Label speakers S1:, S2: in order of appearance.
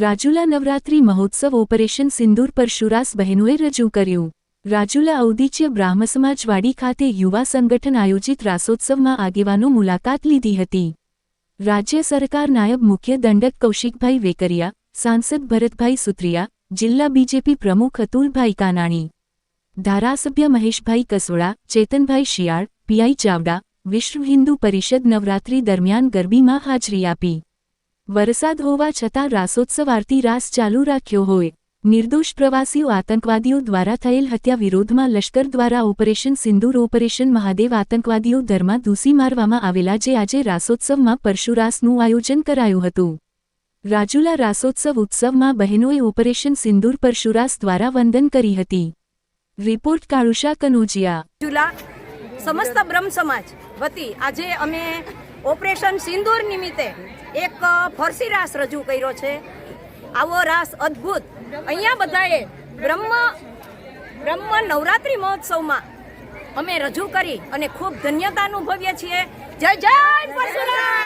S1: રાજુલા નવરાત્રી મહોત્સવ ઓપરેશન સિંદૂર પરશુરાસ બહેનોએ રજૂ કર્યું. રાજુલા ઔદિચ્ય બ્રાહ્મ સમાજવાડી ખાતે યુવા સંગઠન આયોજિત રાસોત્સવમાં આગેવાનો મુલાકાત લીધી હતી. રાજ્ય સરકાર નાયબ મુખ્ય દંડક કૌશિકભાઈ વેકરિયા, સાંસદ ભરતભાઈ સુત્રિયા, જિલ્લા બીજેપી પ્રમુખ અતુલભાઈ કાનાણી, ધારાસભ્ય મહેશભાઈ કસોડા, ચેતનભાઈ શિયાળ, પીઆઈ ચાવડા, વિશ્વ હિન્દુ પરિષદ નવરાત્રી દરમિયાન ગરબીમાં હાજરી આપી. વરસાદ હોવા છતાં રાસોત્સવ આરતી રાસ ચાલુ રાખ્યો હોય. નિર્દોષ પ્રવાસીઓ આતંકવાદીઓ દ્વારા થયેલ હત્યા વિરોધમાં લશ્કર દ્વારા ઓપરેશન સિંદૂર ઓપરેશન મહાદેવ આતંકવાદીઓ દરમાં દૂસી મારવામાં આવેલા જે આજે રાસોત્સવમાં પરશુરાસનું આયોજન કરાયું હતું. રાજુલા રાસોત્સવ ઉત્સવમાં બહેનોએ ઓપરેશન સિંદૂર પરશુરાસ દ્વારા વંદન કરી હતી. રિપોર્ટ કાળુષા કનોજિયા.
S2: સમસ્ત બ્રહ્મ સમાજ વતી આજે અમે ઓપરેશન સિંદૂર નિમિત્તે એક ફરસી રાસ રજૂ કર્યો છે. આવો રાસ અદ્ભુત. અહીંયા બધાએ બ્રહ્મ બ્રહ્મ નવરાત્રિ મહોત્સવમાં અમે રજૂ કરી અને ખૂબ ધન્યતા અનુભવીએ છીએ. જય જય પરશુરામ